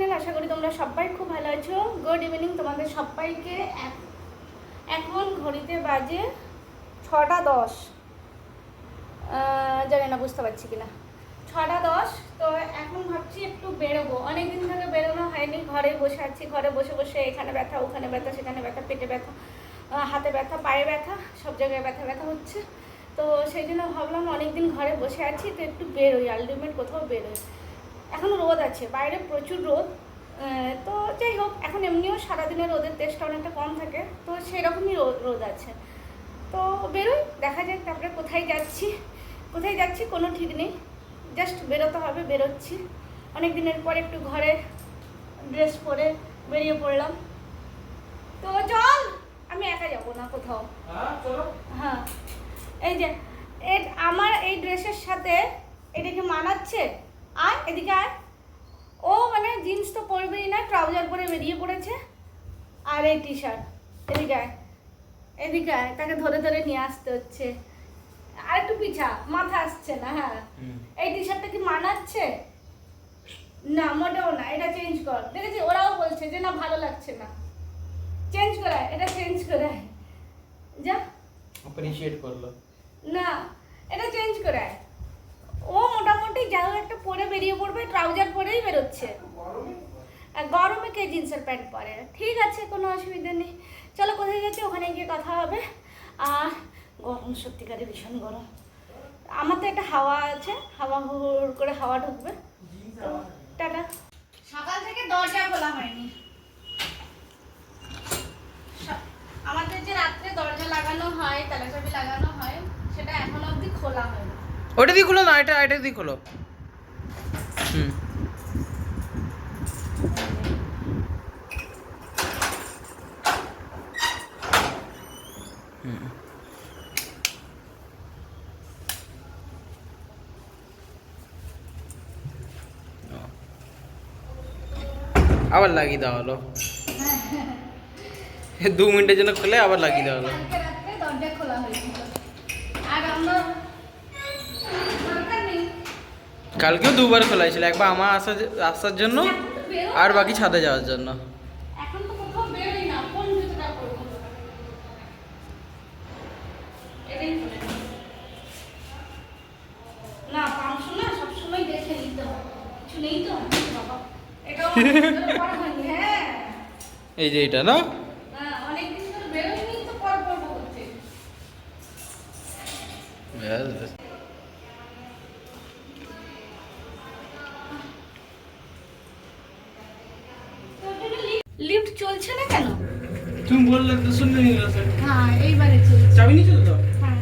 Channel আশা করি তোমরা সবাই খুব ভালো আছো। গুড ইভিনিং তোমাদের সবাইকে। এখন ঘড়িতে বাজে ছটা দশ। জানি না, বুঝতে পারছি কিনা। ছটা দশ, তো এখন ভাবছি একটু বেরোবো। অনেক দিন থেকে বেরোনো হয়নি। ঘরে বসে আছি, ঘরে বসে বসে এখানে ব্যথা, ওখানে ব্যথা, সেখানে ব্যথা, পেটে ব্যথা হাতে ব্যথা, পায়ে ব্যথা, সব জায়গায় ব্যথা ব্যথা হচ্ছে। তো সেই জন্য ভাবলাম অনেকদিন ঘরে বসে আছি, তো একটু বেরোই আলটিমেট কোথাও বেরোই। এখন রোদ আছে বাইরে প্রচুর রোদ। তো যাই হোক এখন এমনিও সারাদিনের রোদের তেজটা অনেকটা কম থাকে তো সেরকমই রোদ রোদ আছে। তো বেরোই দেখা যাক তারপরে কোথায় যাচ্ছি। কোথায় যাচ্ছি কোনো ঠিক নেই জাস্ট বেরোতে হবে বেরোচ্ছি। অনেক দিনের পর একটু ঘরে ড্রেস পরে বেরিয়ে পড়লাম। তো চল আমি একা যাব না কোথাও। হ্যাঁ এই যে আমার এই ড্রেসের সাথে এটা কি মানাচ্ছে? আয় এদিকে আয়। ও মানে জিন্স তো পরবেই না ট্রাউজার পরে বেরিয়ে পড়েছে। আর এই টি শার্ট এদিকে আয়। এদিকে আয় তাকে ধরে ধরে নিয়ে আসতে হচ্ছে। আর একটু পিছা মাথা আসছে না হ্যাঁ। এই টি শার্টটা কি মানাচ্ছে? না মোটেও না এটা চেঞ্জ কর। দেখেছি ওরাও বলছে যে না ভালো লাগছে না। চেঞ্জ করায় এটা চেঞ্জ করায়। যা। অ্যাপ্রিশিয়েট করল। না এটা চেঞ্জ করায়। যা একটা পরে বেরিয়ে পড়বে? ট্রাউজার পরেই বেরোচ্ছে। গরমে কে জিন্সের প্যান্ট পরে? ঠিক আছে, কোনো অসুবিধা নেই। চলো, কোথায় যাচ্ছি? ওখানে গিয়ে কথা হবে। আর গরম, সত্যিকারে ভীষণ গরম। আমার তো একটা হাওয়া আছে, হাওয়া হুড় করে হাওয়া ঢুকবে। টাটা। সকাল থেকে দরজা খোলা হয়নি। আমাদের যে রাত্রে দরজা লাগানো হয় তালা চাবি লাগানো হয়, সেটা এখনও অবধি খোলা হয়নি। ওটা দিয়ে খুলো না, এটা এটা দিয়ে খুলো। হুম। আবার লাগিয়ে দেওয়া হলো। দু মিনিটের জন্য খুলে আবার লাগিয়ে দেওয়া হলো কালকে রাত্রে দরজা খোলা হয়েছিল আর আমরা দরকার নেই কালকেও দুবার খোলা হয়েছিল একবার আমার আসা আসার জন্য আর বাকি ছাদে যাওয়ার জন্য। এই যে কোথাও বেরোই লিফট চলছে না কেন? তুমি বললে তো শুনলে নিল স্যার হ্যাঁ এইবারে চলছে। চাবি নিয়েছিল তো হ্যাঁ।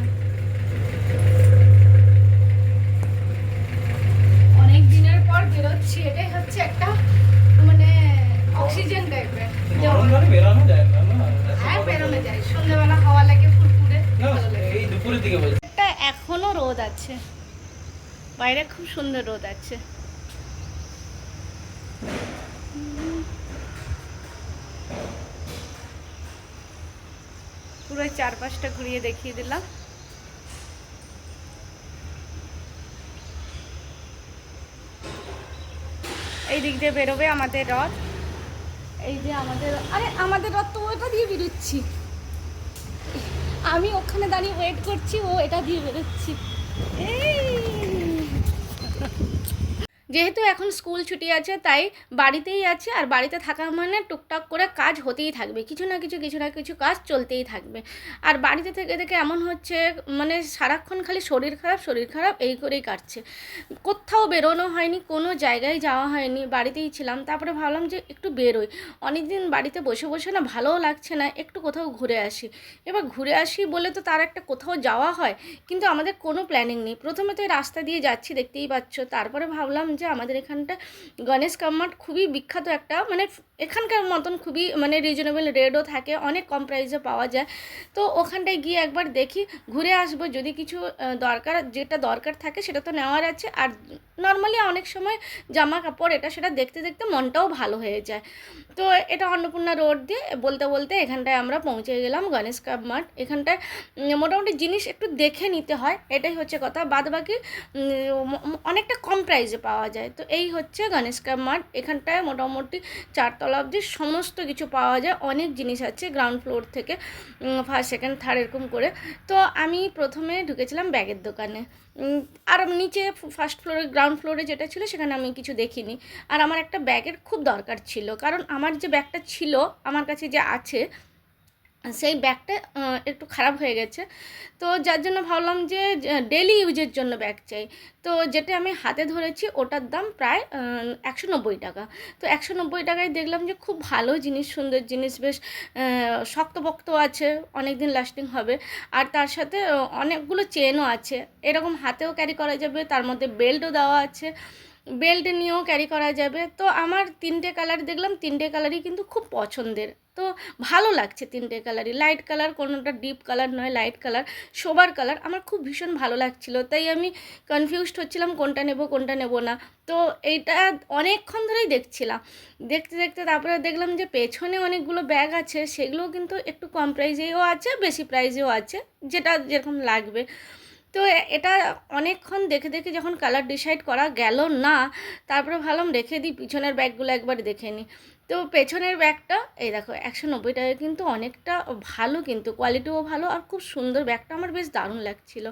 অনেক দিনের পর বেরোচ্ছি এটাই হচ্ছে একটা মানে অক্সিজেন টাইপের বেরোনো যায় না হ্যাঁ বেরোনো যায়। সন্ধ্যেবেলা হাওয়া লাগে ফুরফুরে এই দুপুরের দিকে বলছি। এখনও রোদ আছে। বাইরে খুব সুন্দর রোদ আছে। পুরো চারপাশটা ঘুরিয়ে দেখিয়ে দিলাম। এই দিক দিয়ে বেরোবে আমাদের রথ। এই যে আমাদের আরে, আমাদের রথ তো ওটা দিয়ে বেরোচ্ছি। আমি ওখানে দাঁড়িয়ে ওয়েট করছি, ও এটা দিয়ে বেরোচ্ছি। এই! যেহেতু এখন স্কুল ছুটি আছে, তাই বাড়িতেই আছে। আর বাড়িতে থাকা মানে টুকটাক করে কাজ হতেই থাকবে। কিছু না কিছু কিছু না কিছু কাজ চলতেই থাকবে। আর বাড়িতে থেকে থেকে এমন হচ্ছে মানে সারাক্ষণ খালি শরীর খারাপ শরীর খারাপ, এই করেই কাটছে। কোথাও বেরোনো হয়নি, কোনো জায়গায় যাওয়া হয়নি, বাড়িতেই ছিলাম। তারপরে ভাবলাম যে একটু বেরোই। অনেকদিন বাড়িতে বসে বসে না ভালোও লাগছে না, একটু কোথাও ঘুরে আসি। এবার ঘুরে আসি বলে তো তার একটা কোথাও যাওয়া হয়, কিন্তু আমাদের কোনো প্ল্যানিং নেই। প্রথমে তো এই রাস্তা দিয়ে যাচ্ছি, দেখতেই পাচ্ছ। তারপরে ভাবলাম যে আমাদের এখানটা গণেশ কাম্মাট খুবই বিখ্যাত একটা মানে এখানকার মতন খুবই মানে রিজনেবল রেটও থাকে, অনেক কম প্রাইসে পাওয়া যায়। তো ওখানটায় গিয়ে একবার দেখি, ঘুরে আসব, যদি কিছু দরকার, যেটা দরকার থাকে সেটা তো নেওয়ার আছে। আর নর্মালি অনেক সময় জামা কাপড় এটা সেটা দেখতে দেখতে মনটাও ভালো হয়ে যায়। তো এটা অন্নপূর্ণা রোড দিয়ে বলতে বলতে এখানটায় আমরা পৌঁছে গেলাম গণেশ কাপ মাঠ এখানটায় মোটামুটি জিনিস একটু দেখে নিতে হয়, এটাই হচ্ছে কথা। বাদ বাকি অনেকটা কম প্রাইসে পাওয়া যায়। তো এই হচ্ছে গণেশকা মাঠ। এখানটায় মোটামুটি চারতলা অবধি সমস্ত কিছু পাওয়া যায়। অনেক জিনিস আছে গ্রাউন্ড ফ্লোর থেকে ফার্স্ট সেকেন্ড থার্ড এরকম করে। তো আমি প্রথমে ঢুকেছিলাম ব্যাগের দোকানে। আর নিচে ফার্স্ট ফ্লোরে গ্রাউন্ড ফ্লোরে যেটা ছিল সেখানে আমি কিছু দেখিনি। আর আমার একটা ব্যাগের খুব দরকার ছিল। কারণ আমার যে ব্যাগটা ছিল, আমার কাছে যে আছে সেই ব্যাগটা একটু খারাপ হয়ে গেছে। তো যার জন্য ভাবলাম যে ডেলি ইউজের জন্য ব্যাগ চাই। তো যেটা আমি হাতে ধরেছি, ওটার দাম প্রায় একশো নব্বই টাকা। তো একশো নব্বই টাকায় দেখলাম যে, খুব ভালো জিনিস, সুন্দর জিনিস, বেশ শক্তপোক্ত আছে অনেক দিন লাস্টিং হবে। আর তার সাথে অনেকগুলো চেনও আছে। এরকম হাতেও ক্যারি করা যাবে, তার মধ্যে বেল্টও দেওয়া আছে। বেল্ট নিয়েও ক্যারি করা যাবে। তো আমার তিনটে কালার দেখলাম, তিনটে কালারই কিন্তু খুব পছন্দের। তো ভালো লাগছে তিনটে কালারই। লাইট কালার কোনোটা ডিপ কালার নয় লাইট কালার সোবার কালার আমার খুব ভীষণ ভালো লাগছিল। তাই আমি কনফিউজড হচ্ছিলাম কোনটা নেব কোনটা নেব না। তো এইটা অনেকক্ষণ ধরেই দেখছিলাম। দেখতে দেখতে তারপরে দেখলাম যে পেছনে অনেকগুলো ব্যাগ আছে সেগুলো কিন্তু একটু কম প্রাইজেও আছে, বেশি প্রাইজেও আছে, যেটা যেরকম লাগবে। তো এটা অনেকক্ষণ দেখে দেখে যখন কালার ডিসাইড করা গেল না, তারপরে ভাবলাম রেখে দিই, পিছনের ব্যাগগুলো একবার দেখে নিই। তো পেছনের ব্যাগটা, এই দেখো, একশো নব্বই টাকা কিন্তু অনেকটা ভালো কিন্তু কোয়ালিটিও ভালো আর খুব সুন্দর ব্যাগটা আমার বেশ দারুণ লাগছিল।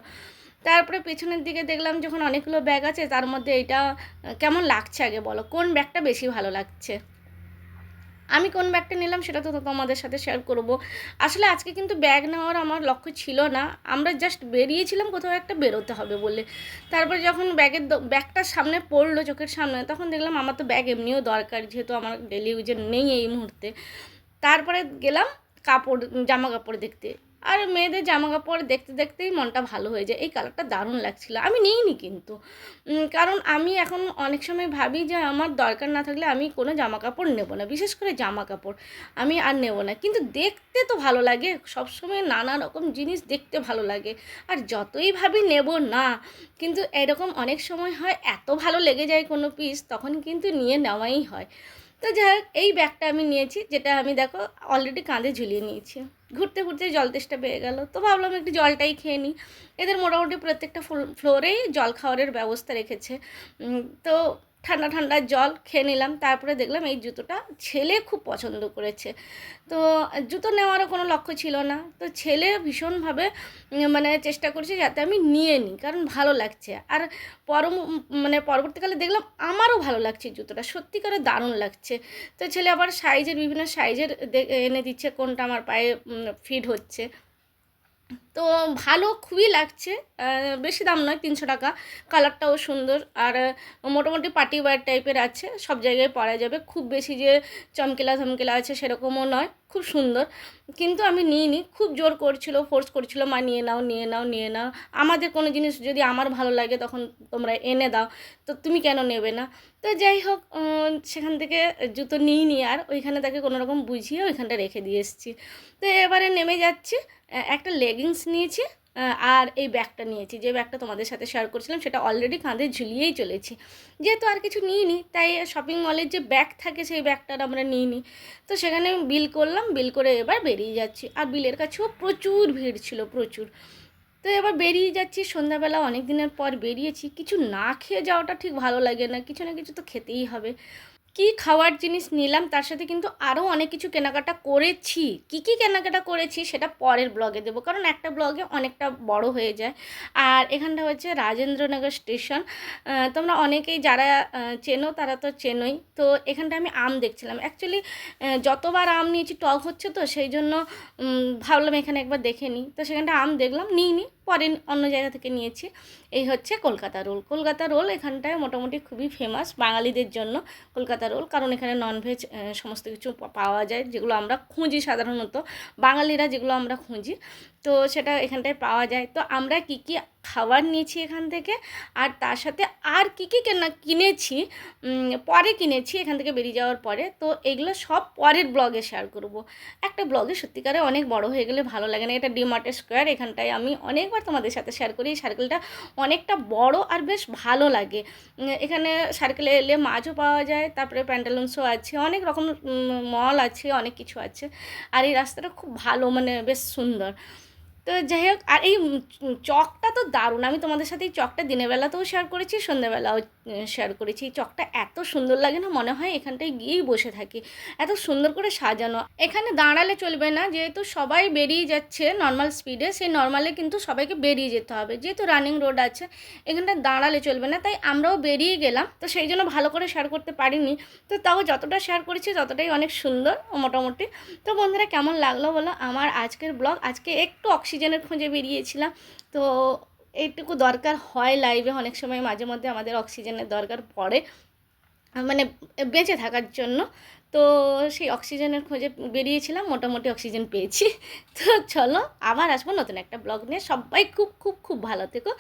তারপরে পেছনের দিকে দেখলাম যখন অনেকগুলো ব্যাগ আছে, তার মধ্যে এটা কেমন লাগছে আগে বলো? কোন ব্যাগটা বেশি ভালো লাগছে? আমি কোন ব্যাগটা নিলাম সেটা তো তোমাদের সাথে শেয়ার করব। আসলে আজকে কিন্তু ব্যাগ নেওয়ার আমার লক্ষ্য ছিল না। আমরা জাস্ট বেরিয়েছিলাম, কোথাও একটা বেরোতে হবে বলে। তারপর যখন ব্যাগের দ- ব্যাগটা সামনে পড়ল চোখের সামনে, তখন দেখলাম আমার তো ব্যাগ এমনিও দরকার, যেহেতু আমার ডেলি ইউজের নেই এই মুহূর্তে। তারপরে গেলাম কাপড়, জামা কাপড় দেখতে। আর মেয়েদের জামা কাপড় দেখতে দেখতেই মনটা ভালো হয়ে যায়। এই কালারটা দারুণ লাগছিল। আমি নিইনি কিন্তু। কারণ আমি এখন অনেক সময় ভাবি যে আমার দরকার না থাকলে আমি কোনো জামা কাপড় নেব না। বিশেষ করে জামা কাপড় আমি আর নেব না। কিন্তু দেখতে তো ভালো লাগে। সবসময় নানা রকম জিনিস দেখতে ভালো লাগে। আর যতই ভাবি নেব না, কিন্তু এরকম অনেক সময় হয় এত ভালো লেগে যায় কোনো পিস তখন কিন্তু নিয়ে নেওয়াই হয়। তো যাই হোক এই ব্যাগটা আমি নিয়েছি, যেটা আমি দেখো অলরেডি কাঁধে ঝুলিয়ে নিয়েছি। ঘুরতে ঘুরতে জল তেষ্টা পেয়ে গেল। তো ভাবলাম একটু জলটাই খেয়ে নিই। এদের মোটামুটি প্রত্যেকটা ফ্লোরেই জল খাওয়ারের ব্যবস্থা রেখেছে। তো ঠান্ডা ঠান্ডা জল খেয়ে নিলাম, তারপরে দেখলাম এই জুতোটা ছেলে খুব পছন্দ করেছে। তো জুতো নেওয়ারও কোনো লক্ষ্য ছিল না। তো ছেলে ভীষণভাবে মানে চেষ্টা করছে যাতে আমি নিয়ে নিই, কারণ ভালো লাগছে। আর পরম মানে পরবর্তীকালে দেখলাম আমারও ভালো লাগছে জুতোটা, সত্যিকারে দারুণ লাগছে। তো ছেলে আবার সাইজের, বিভিন্ন সাইজের এনে দিচ্ছে কোনটা আমার পায়ে ফিট হচ্ছে। তো ভালো, খুবই লাগছে। বেশি দাম নয়, তিনশো টাকা। কালারটাও সুন্দর। আর মোটামুটি পার্টি ওয়্যার টাইপের আছে, সব জায়গায় পরা যাবে। খুব বেশি যে চমকেলা ধমকেলা আছে সেরকমও নয়, খুব সুন্দর। কিন্তু আমি নিইনি, খুব জোর করছিল ফোর্স করছিল, মা, নিয়ে নাও নিয়ে নাও নিয়ে নাও। আমাদের কোনো জিনিস যদি আমার ভালো লাগে, তখন তোমরা এনে দাও। তো তুমি কেন নেবে না? তো যাই হোক সেখান থেকে জুতো নিইনি আর, ওইখানে তাকে কোনো রকম বুঝিয়ে ওইখানটা রেখে দিয়ে এসেছি। তো এবারে নেমে যাচ্ছি। একটা লেগিংস নিয়েছি আর এই ব্যাগটা নিয়েছি। যে ব্যাগটা তোমাদের সাথে শেয়ার করছিলাম, সেটা অলরেডি কাঁধে ঝুলিয়েই চলেছি। যেহেতু আর কিছু নিইনি, তাই শপিং মলের যে ব্যাগ থাকে, সেই ব্যাগটার আমরা নিইনি। তো সেখানে বিল করলাম বিল করে এবার বেরিয়ে যাচ্ছি। আর বিলের কাছেও প্রচুর ভিড় ছিল, প্রচুর। তো এবার বেরিয়ে যাচ্ছি, সন্ধ্যাবেলা অনেক দিনের পর বেরিয়েছি। কিছু না খেয়ে যাওয়াটা ঠিক ভালো লাগে না, কিছু না কিছু তো খেতেই হবে। কি খাওয়ার জিনিস নিলাম, তার সাথে কিন্তু আরও অনেক কিছু কেনাকাটা করেছি। কি কি কেনাকাটা করেছি সেটা পরের ব্লগে দেবো, কারণ একটা ব্লগে অনেকটা বড় হয়ে যায়। আর এখানটা হচ্ছে রাজেন্দ্রনগর স্টেশন। তোমরা অনেকেই যারা চেনো তারা তো চেনোই। তো এখানটা আমি আম দেখছিলাম। অ্যাকচুয়ালি যতবার আম নিয়েছি, টক হচ্ছে তো, সেই জন্য ভাবলাম এখানে একবার দেখে নিই। তো সেখানটা আম দেখলাম, নিই নি, পরে অন্য জায়গা থেকে নিয়েছি। এই হচ্ছে কলকাতা রোল। কলকাতা রোল এখানটায় মোটামুটি খুবই ফেমাস বাঙালিদের জন্য। কলকাতা রোল, কারণ এখানে ননভেজ সমস্ত কিছু পাওয়া যায়, যেগুলো আমরা খুঁজি সাধারণত। বাঙালিরা যেগুলো আমরা খুঁজি, তো সেটা এখানটায় পাওয়া যায়। তো আমরা কী কি খাবার নিয়েছি এখান থেকে। আর তার সাথে আর কি কী কেনা, কিনেছি পরে কিনেছি এখান থেকে বেরিয়ে যাওয়ার পরে। তো এগুলো সব পরের ব্লগে শেয়ার করব। একটা ব্লগে সত্যিকারে অনেক বড় হয়ে গেলে ভালো লাগে না। এটা ডিমার্টের স্কোয়ার এখানটায় আমি অনেকবার তোমাদের সাথে শেয়ার করি। এই সার্কেলটা অনেকটা বড় আর বেশ ভালো লাগে। এখানে সার্কেলে এলে মাছও পাওয়া যায়, তারপরে প্যান্টালুন্সও আছে, অনেক রকম মল আছে, অনেক কিছু আছে। আর এই রাস্তাটা খুব ভালো মানে বেশ সুন্দর। তো যাই হোক, আর এই চকটা তো দারুণ। আমি তোমাদের সাথে এই চকটা দিনের বেলাতেও শেয়ার করেছি, সন্ধ্যেবেলাও শেয়ার করেছি। এই চকটা এত সুন্দর লাগে না, মনে হয় এখানটায় গিয়েই বসে থাকি। এত সুন্দর করে সাজানো। এখানে দাঁড়ালে চলবে না, যেহেতু সবাই বেরিয়ে যাচ্ছে নর্মাল স্পিডে সেই নর্মালে কিন্তু সবাইকে বেরিয়ে যেতে হবে। যেহেতু রানিং রোড আছে এখানটা দাঁড়ালে চলবে না, তাই আমরাও বেরিয়ে গেলাম। তো সেই জন্য ভালো করে শেয়ার করতে পারিনি। তো তাও যতটা শেয়ার করেছি, ততটাই অনেক সুন্দর মোটামুটি। তো বন্ধুরা, কেমন লাগল বলো? আমার আজকের ব্লগ আজকে একটু অক্সিজেনের খোঁজে বেরিয়েছিলাম। তো এইটুকু দরকার হয় লাইভে অনেক সময় মাঝে মধ্যে আমাদের অক্সিজেনের দরকার পড়ে মানে বেঁচে থাকার জন্য। তো সেই অক্সিজেনের খোঁজে বেরিয়েছিলাম, মোটামুটি অক্সিজেন পেয়েছি। তো চলো আবার আসব নতুন একটা ব্লগ নিয়ে। সবাই খুব খুব খুব ভালো থেকো।